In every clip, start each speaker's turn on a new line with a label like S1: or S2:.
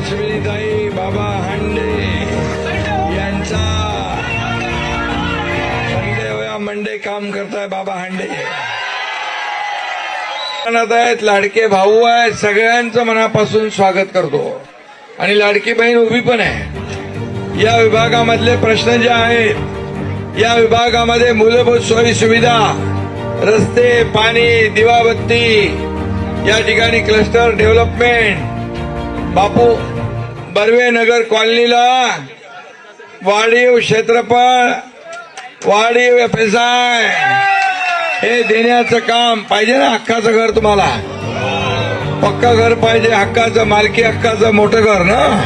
S1: लक्ष्मीताई बाबा हांडे यांचा मंडे काम करताय बाबा हांडे. आहेत लाडके भाऊ आहेत सगळ्यांचं मनापासून स्वागत करतो. आणि लाडकी बहीण उभी पण आहे. या विभागामधले प्रश्न जे आहेत या विभागामध्ये मूलभूत सोयी सुविधा रस्ते पाणी दिवाबत्ती या ठिकाणी क्लस्टर डेव्हलपमेंट बापू बर्वे नगर कॉलनीला वाढीव क्षेत्रफळ वाढीव व्यवसाय हे देण्याचं काम पाहिजे ना हक्काचं घर तुम्हाला. पक्का घर पाहिजे हक्काचं मालकी हक्काचं मोठं घर ना.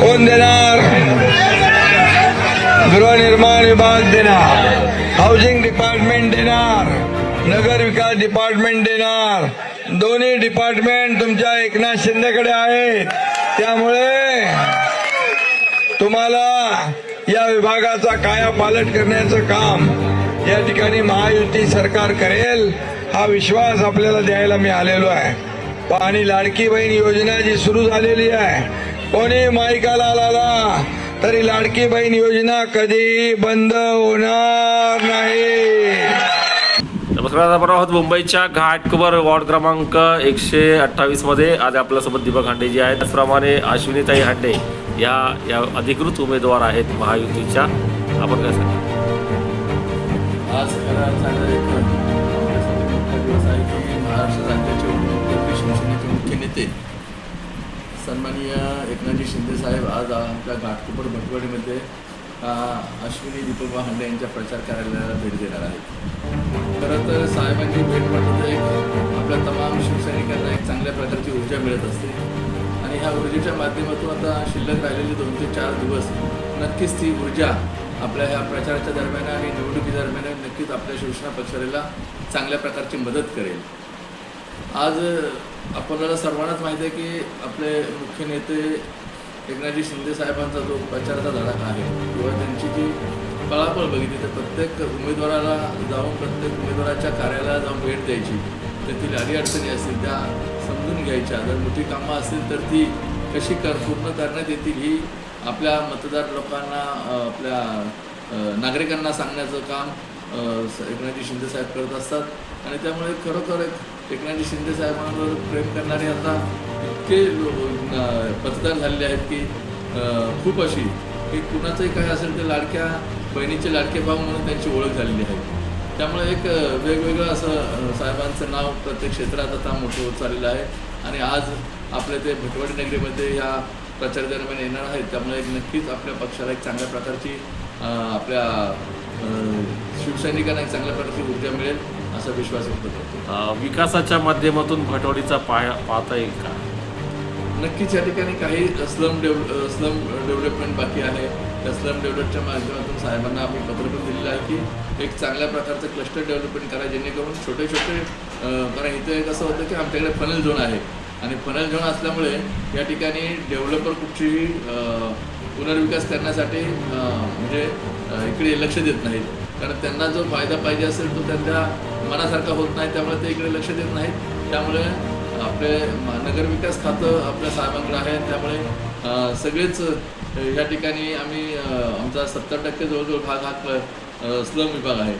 S1: कोण देणार? गृहनिर्माण विभाग देणार. हाऊसिंग डिपार्टमेंट देणार. नगर विकास डिपार्टमेंट देणार. दोन्ही डिपार्टमेंट तुमच्या एकनाथ शिंदेकडे आहेत त्यामुळे तुम्हाला या विभागाचा काया पालट करण्याचं काम या ठिकाणी महायुती सरकार करेल हा विश्वास आपल्याला द्यायला मी आलेलो आहे. आणि लाडकी बहीण योजना जी सुरू झालेली आहे कोणी माईकाला आला तरी लाडकी बहीण योजना कधी बंद होणार नाही.
S2: नमस्कार आपण आहोत मुंबईच्या घाटकोपर वॉर्ड क्रमांक एकशे अठ्ठावीसमध्ये. आज आपल्यासोबत दीपक हांडे जे आहेत. त्याचप्रमाणे अश्विनीताई हांडे या या अधिकृत उमेदवार आहेत महायुतीच्या. आपण काय सांगा
S3: आज दिवस आहे की महाराष्ट्र राज्याचे उपमुख्यमंत्री शिवसेनेचे मुख्य नेते सन्माननीय एकनाथजी शिंदे साहेब आज आपल्या घाटकोपर भटवडीमध्ये अश्विनी दीपक हांडे यांच्या प्रचार कार्यालयाला भेट देणार आहेत? खरं तर साहेबांची भेट म्हणजे एक आपल्या तमाम शिवसैनिकांना एक चांगल्या प्रकारची ऊर्जा मिळत असते. आणि ह्या ऊर्जेच्या माध्यमातून आता शिल्लक राहिलेले दोन ते चार दिवस नक्कीच ती ऊर्जा आपल्या ह्या प्रचाराच्या दरम्यान आणि निवडणुकीदरम्यान नक्कीच आपल्या शिवसेना पक्षाला चांगल्या प्रकारची मदत करेल. आज आपल्याला सर्वांनाच माहिती आहे की आपले मुख्य नेते एकनाथजी शिंदे साहेबांचा जो प्रचाराचा धडाका आहे किंवा त्यांची जी पळापळ बघितली तर प्रत्येक उमेदवाराला जाऊन प्रत्येक उमेदवाराच्या कार्यालयाला जाऊन भेट द्यायची त्यातील अडीअडचणी असतील त्या समजून घ्यायच्या. जर मोठी कामं असतील तर ती कशी कर पूर्ण करण्यात येतील ही आपल्या मतदार लोकांना आपल्या नागरिकांना सांगण्याचं काम एकनाथजी शिंदे साहेब करत असतात. आणि त्यामुळे खरोखर एकनाथजी शिंदे साहेबांवर प्रेम करणारे आता इतके पत्रकार झालेले आहेत की खूप अशी की कुणाचंही काय असेल तर लाडक्या बहिणीचे लाडके भाव म्हणून त्यांची ओळख झालेली आहे. त्यामुळे एक वेगवेगळं असं साहेबांचं नाव प्रत्येक क्षेत्रात आता मोठं होत चाललेलं आहे. आणि आज आपले ते भटवडी नगरीमध्ये या प्रचार दरम्यान येणार आहेत. त्यामुळे एक नक्कीच आपल्या पक्षाला एक चांगल्या प्रकारची आपल्या शिवसैनिकांना एक चांगल्या प्रकारची ऊर्जा मिळेल असा विश्वास व्यक्त करतो.
S2: विकासाच्या माध्यमातून भटवडीचा पाया पाहता येईल का?
S3: नक्कीच या ठिकाणी काही स्लम डेव्ह स्लम डेव्हलपमेंट बाकी आहे. त्या स्लम डेव्हलपच्या माध्यमातून साहेबांना आम्ही पत्र पण दिलेलं आहे की एक चांगल्या प्रकारचं क्लस्टर डेव्हलपमेंट करा जेणेकरून छोटे छोटे कारण इथे एक असं होतं की आमच्याकडे फनल झोन आहे. आणि फनल झोन असल्यामुळे या ठिकाणी डेव्हलपर कुठचीही पुनर्विकास करण्यासाठी म्हणजे इकडे लक्ष देत नाहीत. कारण त्यांना जो फायदा पाहिजे असेल तो त्यांच्या मनासारखा होत नाही त्यामुळे ते इकडे लक्ष देत नाहीत. त्यामुळे आपले नगर विकास खातं आपल्या साहेबांकडे आहे. त्यामुळे सगळेच या ठिकाणी आम्ही आमचा सत्तर टक्के जवळजवळ भाग हा स्लम विभाग आहे.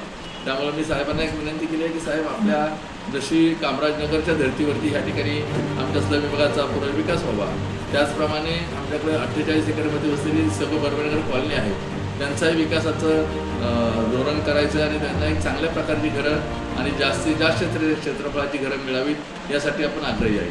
S3: त्यामुळे मी साहेबांना एक विनंती केली आहे की साहेब आपल्या जशी कामराजनगरच्या धर्तीवरती ह्या ठिकाणी आमच्या स्लम विभागाचा पुनर्विकास व्हावा. त्याचप्रमाणे आमच्याकडे अठ्ठेचाळीस एकरमध्ये वसलेली सर्व बर्वेनगर कॉलनी आहे. त्यांचाही विकासाचं धोरण करायचं आणि त्यांना एक चांगल्या प्रकारची घरं आणि जास्तीत जास्त क्षेत्रफळाची घरं मिळावीत यासाठी आपण आग्रही आहे.